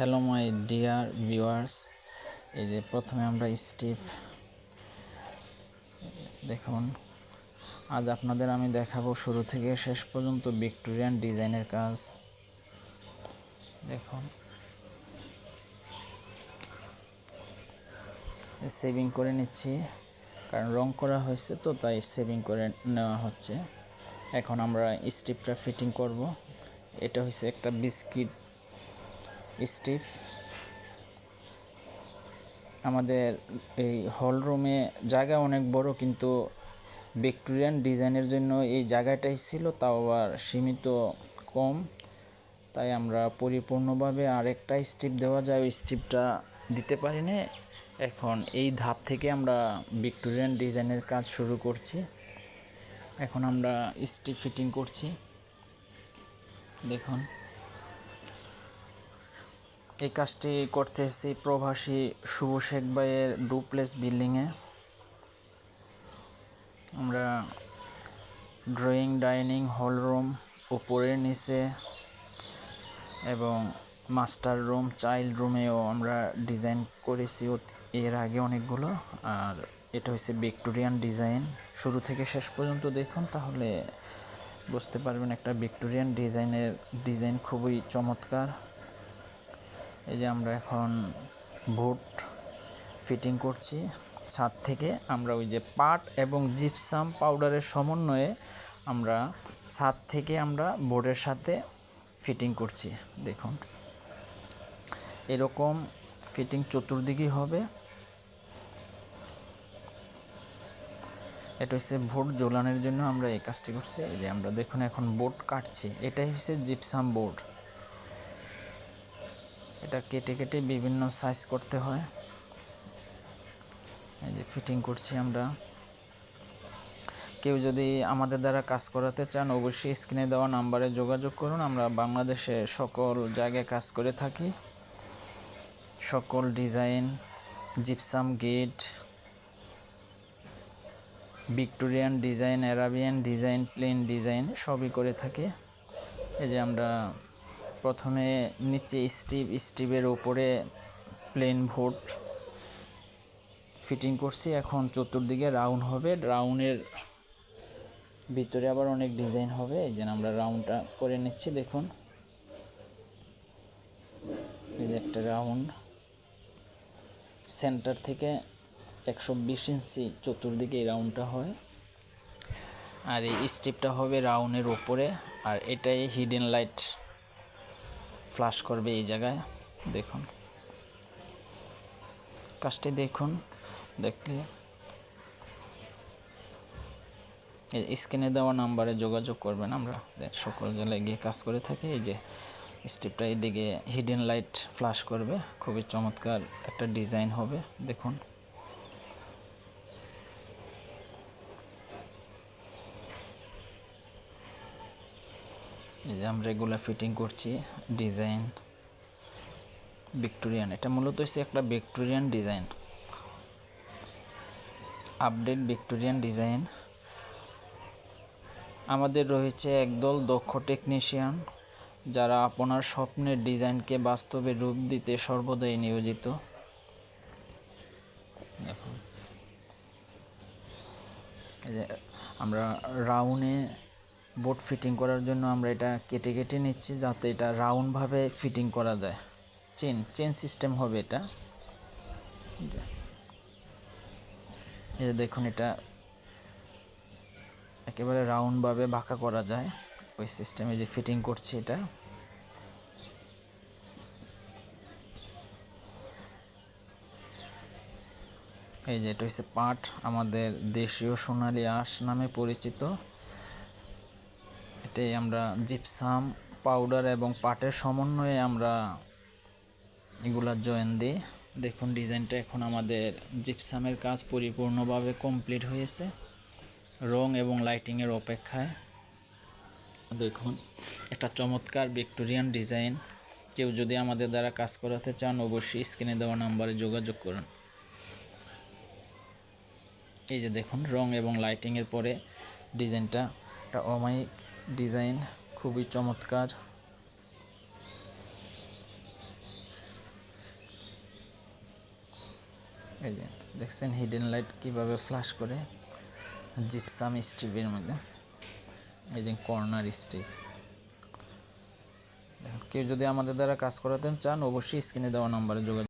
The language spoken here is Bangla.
হ্যালো মাই ডিয়ার ভিউয়ার্স এই যে প্রথমে আমরা স্টিভ দেখুন। আজ আপনাদের আমি দেখাবো শুরু থেকে শেষ পর্যন্ত ভিক্টোরিয়ান ডিজাইনের কাজ। দেখুন। সেভিং করে নিচ্ছি। কারণ রং করা হয়েছে তো, তাই সেভিং করে নেওয়া হচ্ছে। এখন আমরা স্টিপটা ফিটিং করব। এটা হচ্ছে একটা বিস্কিট স্টিপ আমাদের এই হল রুমে জায়গা অনেক বড়, কিন্তু ভিক্টোরিয়ান ডিজাইনের জন্য এই জায়গাটাই ছিল, তাও আবার সীমিত কম। তাই আমরা পরিপূর্ণভাবে আরেকটা স্টিপ দেওয়া যায়, ওই স্টিপটা দিতে পারি না এখন এই ধাপ থেকে আমরা ভিক্টোরিয়ান ডিজাইনের কাজ শুরু করছি। এখন আমরা স্টিপ ফিটিং করছি। দেখুন। এই কাজটি করতে এসেছি প্রবাসী শুভ শেখ ভাইয়ের ডুপ্লেস বিল্ডিংয়ে। আমরা ড্রয়িং, ডাইনিং, হল রুম উপরের নিচে এবং মাস্টার রুম, চাইল্ড রুমেও আমরা ডিজাইন করেছি এর আগে অনেকগুলো। আর এটা হচ্ছে ভিক্টোরিয়ান ডিজাইন। শুরু থেকে শেষ পর্যন্ত দেখুন, তাহলে বুঝতে পারবেন একটা ভিক্টোরিয়ান ডিজাইনের ডিজাইন খুবই চমৎকার। এই যে আমরা এখন ভুট ফিটিং করছি। ছাদ থেকে আমরা ওই যে পাট এবং জিপসাম পাউডারের সমন্বয়ে আমরা ছাদ থেকে আমরা বোর্ডের সাথে ফিটিং করছি, দেখুন। এরকম ফিটিং চতুর্দিকেই হবে। এটা হচ্ছে ভোট জ্বলানোর জন্য আমরা এই কাজটি করছি। এই যে আমরা দেখুন এখন বোর্ড কাটছি। এটাই হচ্ছে জিপসাম বোর্ড এটা কেটে কেটে বিভিন্ন সাইজ করতে হয়। এই যে ফিটিং করছি আমরা। কেউ যদি আমাদের দ্বারা কাজ করাতে চান, অবশ্যই স্ক্রিনে দেওয়া নাম্বারে যোগাযোগ করুন। আমরা বাংলাদেশে সকল জায়গায় কাজ করে থাকি। সকল design gypsum gate Victorian design Arabian design plain design সবই করে থাকি। এই যে আমরা প্রথমে নিচে স্টিভ, স্টিভের উপরে প্লেন ভোট ফিটিং করছি। এখন চতুর্দিকে রাউন্ড হবে। রাউন্ডের ভিতরে আবার অনেক ডিজাইন হবে। এই যে আমরা রাউন্ডটা করে নিচ্ছি, দেখুন। একটা রাউন্ড। সেন্টার থেকে একশো বিশ ইঞ্চি চতুর্দিকে এই রাউন্ডটা হয়। আর এই স্টিপটা হবে রাউন্ডের ওপরে আর এটাই হিডেন লাইট ফ্লাশ করবে এই জায়গায়। দেখুন। কাজটি দেখুন। দেখলে স্ক্রিনে দেওয়া নাম্বারে যোগাযোগ করবেন আমরা। সকল জায়গায় গিয়ে কাজ করে থাকি। এই যে স্টিপটা এদিকে হিডেন লাইট ফ্লাশ করবে। খুবই চমৎকার একটা ডিজাইন হবে। দেখুন। এই যে আমরা এগুলো ফিটিং করছি ডিজাইন ভিক্টোরিয়ান এটা মূলত হচ্ছে একটা Victorian design update Victorian design আমাদের রয়েছে একদল দক্ষ টেকনিশিয়ান যারা আপনার স্বপ্নের ডিজাইনকে বাস্তবে রূপ দিতে সর্বদাই নিয়োজিত। আমরা রাউন্ডে বোর্ড ফিটিং করার জন্য আমরা এটা কেটে কেটে নিচ্ছি যাতে এটা রাউন্ডভাবে ফিটিং করা যায়। চেন চেন সিস্টেম হবে এটা। এই দেখুন এটা একেবারে রাউন্ডভাবে বাঁকা করা যায়। ওই সিস্টেমে যে ফিটিং করছি এটা। এই যে এটা হচ্ছে পাট, আমাদের দেশীয় সোনালি আঁশ নামে পরিচিত। এটাই আমরা জিপসাম পাউডার এবং পাটের সমন্বয়ে আমরা এগুলা জয়েন দিই। দেখুন ডিজাইনটা এখন আমাদের জিপসামের কাজ পরিপূর্ণভাবে কমপ্লিট হয়েছে। রং এবং লাইটিংয়ের অপেক্ষায়। দেখুন, একটা চমৎকার ভিক্টোরিয়ান ডিজাইন কেউ যদি আমাদের দ্বারা কাজ করাতে চান, অবশ্যই স্ক্রিনে দেওয়া নাম্বারে যোগাযোগ করুন। এই যে দেখুন, রং এবং লাইটিংয়ের পরে ডিজাইনটা একটা অমায়িক ডিজাইন খুবই চমৎকার। এই যে দেখছেন হিডেন লাইট কীভাবে ফ্ল্যাশ করে? জিপসাম স্টিভের মধ্যে। এই যে কর্নার স্টিভ কেউ যদি আমাদের দ্বারা কাজ করাতে চান, অবশ্যই স্ক্রিনে দেওয়া নাম্বারে যোগাযোগ